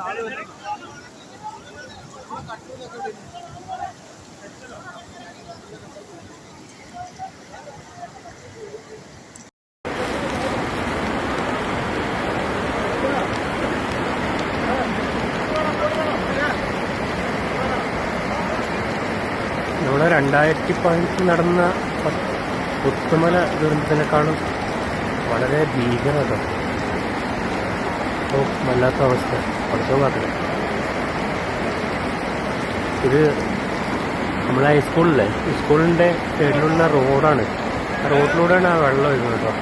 ആൾ വരും ആ കട്ടൂലൊക്കെ വരും നമ്മുടെ രണ്ടായിരത്തി പതിനെട്ടിൽ നടന്ന പുത്തുമല ദുരന്തത്തിനേക്കാളും വളരെ ഭീകരത. ഓ വല്ലാത്ത അവസ്ഥ. പഠിത്തം കാത്തില്ല ഇത് നമ്മളെ ഹൈസ്കൂളിലെ സ്കൂളിന്റെ സൈഡിലുള്ള റോഡാണ്. റോഡിലൂടെയാണ് ആ വെള്ളം വരുന്നത് കേട്ടോ.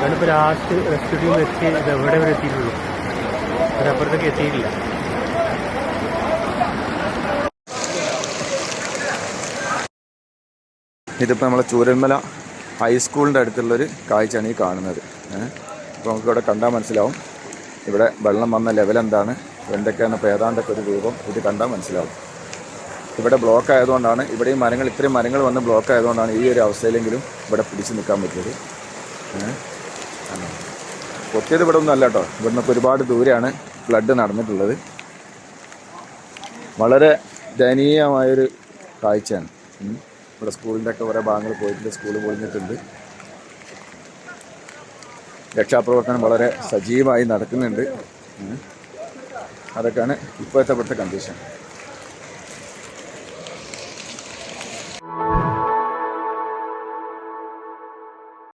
ഞാനിപ്പോൾ ലാസ്റ്റ് റെസ്ക്യൂ ടീം എത്തി ഇത് എവിടെ വരെ എത്തിയിട്ടുള്ളൂ? അതിനപ്പുറത്തേക്ക് എത്തിയിട്ടില്ല. ഇതിപ്പോൾ നമ്മളെ ചൂരന്മല ഹൈസ്കൂളിന്റെ അടുത്തുള്ളൊരു കാഴ്ചയാണ് ഈ കാണുന്നത്. അപ്പോൾ നമുക്ക് ഇവിടെ കണ്ടാൽ മനസ്സിലാവും. ഇവിടെ വെള്ളം വന്ന ലെവൽ എന്താണ് എന്തൊക്കെയാണ് ഇപ്പോൾ ഏതാണ്ടൊക്കെ ഒരു രൂപം ഇത് കണ്ടാൽ മനസ്സിലാവും. ഇവിടെ ബ്ലോക്ക് ആയതുകൊണ്ടാണ് ഇവിടെയും മരങ്ങൾ ഇത്രയും മരങ്ങൾ വന്ന് ബ്ലോക്ക് ആയതുകൊണ്ടാണ് ഈ ഒരു അവസ്ഥയിലെങ്കിലും ഇവിടെ പിടിച്ചു നിൽക്കാൻ പറ്റിയത്. പൊത്തിയത് ഇവിടെ ഒന്നും അല്ല കേട്ടോ. ഇവിടെ നിന്നൊക്കെ ഒരുപാട് ദൂരെയാണ് ഫ്ലഡ് നടന്നിട്ടുള്ളത്. വളരെ ദയനീയമായൊരു കാഴ്ചയാണ്. ഇവിടെ സ്കൂളിന്റെ ഒക്കെ കുറേ ഭാഗങ്ങൾ പോയിട്ടുണ്ട് സ്കൂൾ പൊളിഞ്ഞിട്ടുണ്ട്. രക്ഷാപ്രവർത്തനം വളരെ സജീവമായി നടക്കുന്നുണ്ട്. അതൊക്കെയാണ് ഇപ്പോഴത്തെ ഇവിടുത്തെ കണ്ടീഷൻ